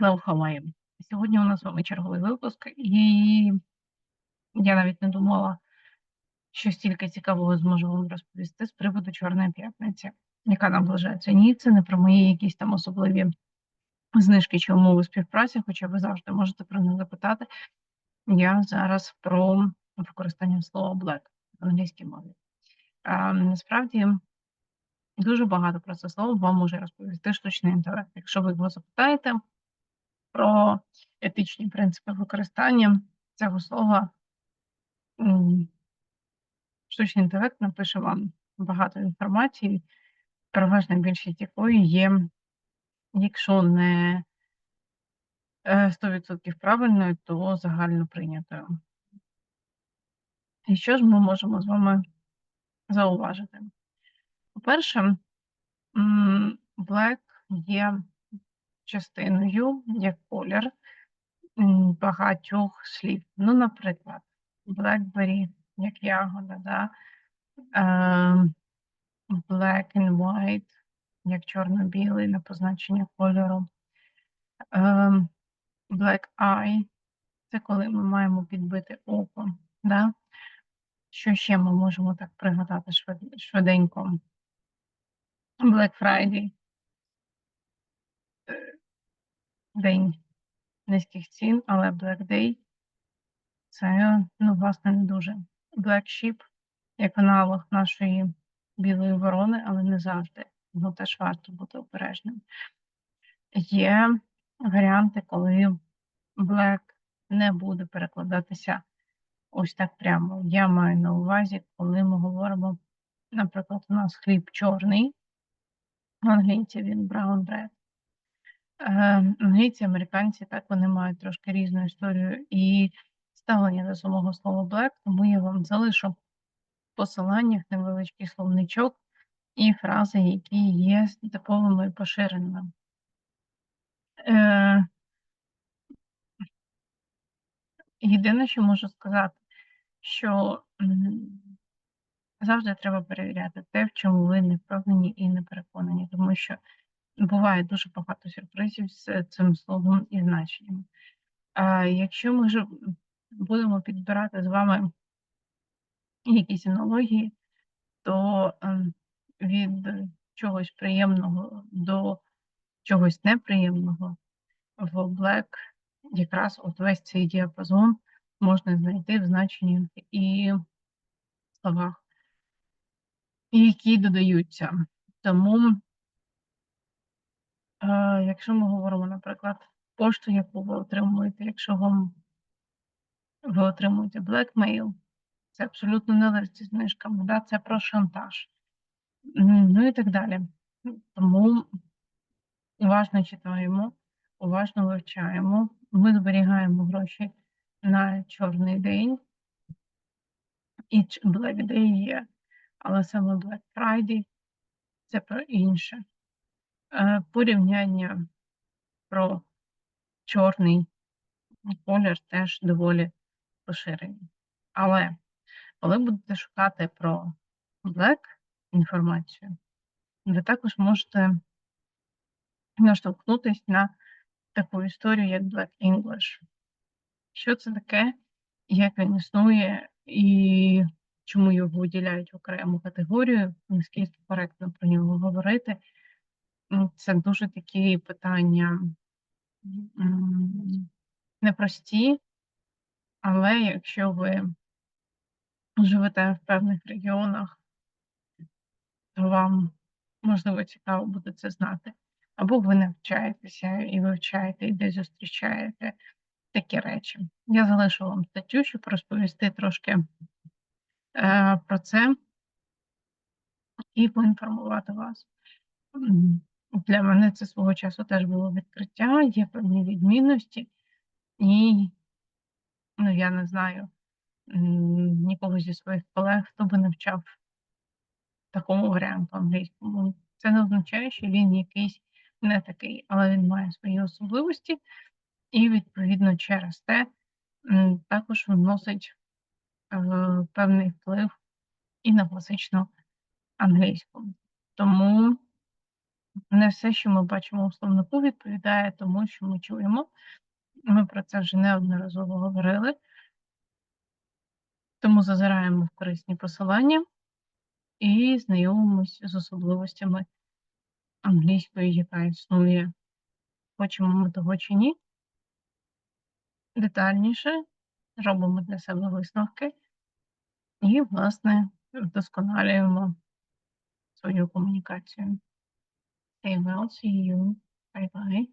You? Сьогодні у нас з вами черговий випуск, і я навіть не думала, що стільки цікавого зможу вам розповісти з приводу Чорної п'ятниці, яка наближається. Ні, це не про мої якісь там особливі знижки чи умови співпраці, хоча ви завжди можете про них запитати. Я зараз про використання слова black в англійській мові. А, насправді дуже багато про це слово вам може розповісти штучний інтелект. Якщо ви його запитаєте про етичні принципи використання цього слова, штучний інтелект напише вам багато інформації, переважна більшість якої є, якщо не е, 100% правильною, то загально прийнятою. І що ж ми можемо з вами зауважити? По-перше, black є частиною як колір багатьох слів. Ну, наприклад, blackberry як ягода, да? Ем, black and white як чорно-білий на позначення кольору. Ем, black eye це коли ми маємо підбити око. Да? Що ще ми можемо так пригадати швиденько? Black Friday. Е, День низьких цін, але Black Day це, ну, власне, не дуже. Black Sheep як аналог нашої білої ворони, але не завжди. Ну, теж варто бути обережним. Є варіанти, коли Black не буде перекладатися ось так прямо. Я маю на увазі, коли ми говоримо, наприклад, у нас хліб чорний, в англійці він brown bread. Е, Англійці, американці, так вони мають трошки різну історію і ставлення до самого слова black, тому я вам залишу в посиланнях невеличкий словничок і фрази, які є типовими і поширеними. Е, Єдине, що можу сказати, що завжди треба перевіряти те, в чому ви не впевнені і не переконані, тому що буває дуже багато сюрпризів з цим словом і значенням. А якщо ми ж будемо підбирати з вами якісь аналогії, то ем, від чогось приємного до чогось неприємного в Black якраз от весь цей діапазон можна знайти в значеннях і словах, які додаються. Тому, якщо ми говоримо, наприклад, пошту, яку ви отримуєте, якщо вам ви отримуєте blackmail, це абсолютно не зі знижками, да? це про шантаж. Ну і так далі. Тому уважно читаємо, уважно вивчаємо. Ми зберігаємо гроші на чорний день. І Black Day є, але саме Black Friday це про інше. Е, Порівняння про чорний колір теж доволі поширені. Але коли будете шукати про Black інформацію, ви також можете наштовхнутись на таку історію, як Black English. Що це таке, як він існує, і чому його виділяють в окрему категорію, наскільки коректно про нього говорити. Ну, Це дуже такі питання непрості, але якщо ви живете в певних регіонах, то вам можливо цікаво буде це знати. Або ви навчаєтеся і вивчаєте, і десь зустрічаєте такі речі. Я залишу вам статтю, щоб розповісти трошки е, про це і поінформувати вас. Для мене це свого часу теж було відкриття, є певні відмінності, і ну, я не знаю нікого зі своїх колег, хто би навчав такому варіанту англійському. Це не означає, що він якийсь не такий, але він має свої особливості, і відповідно через те також вносить е, певний вплив і на класичну англійську. Тому Не все, що ми бачимо у словнику, відповідає тому, що ми чуємо. Ми про це вже неодноразово говорили. Тому зазираємо в корисні посилання і знайомимось з особливостями англійської, яка існує. Хочемо ми того чи ні. Детальніше робимо для себе висновки і, власне, вдосконалюємо свою комунікацію. Okay, well, see you. Bye bye.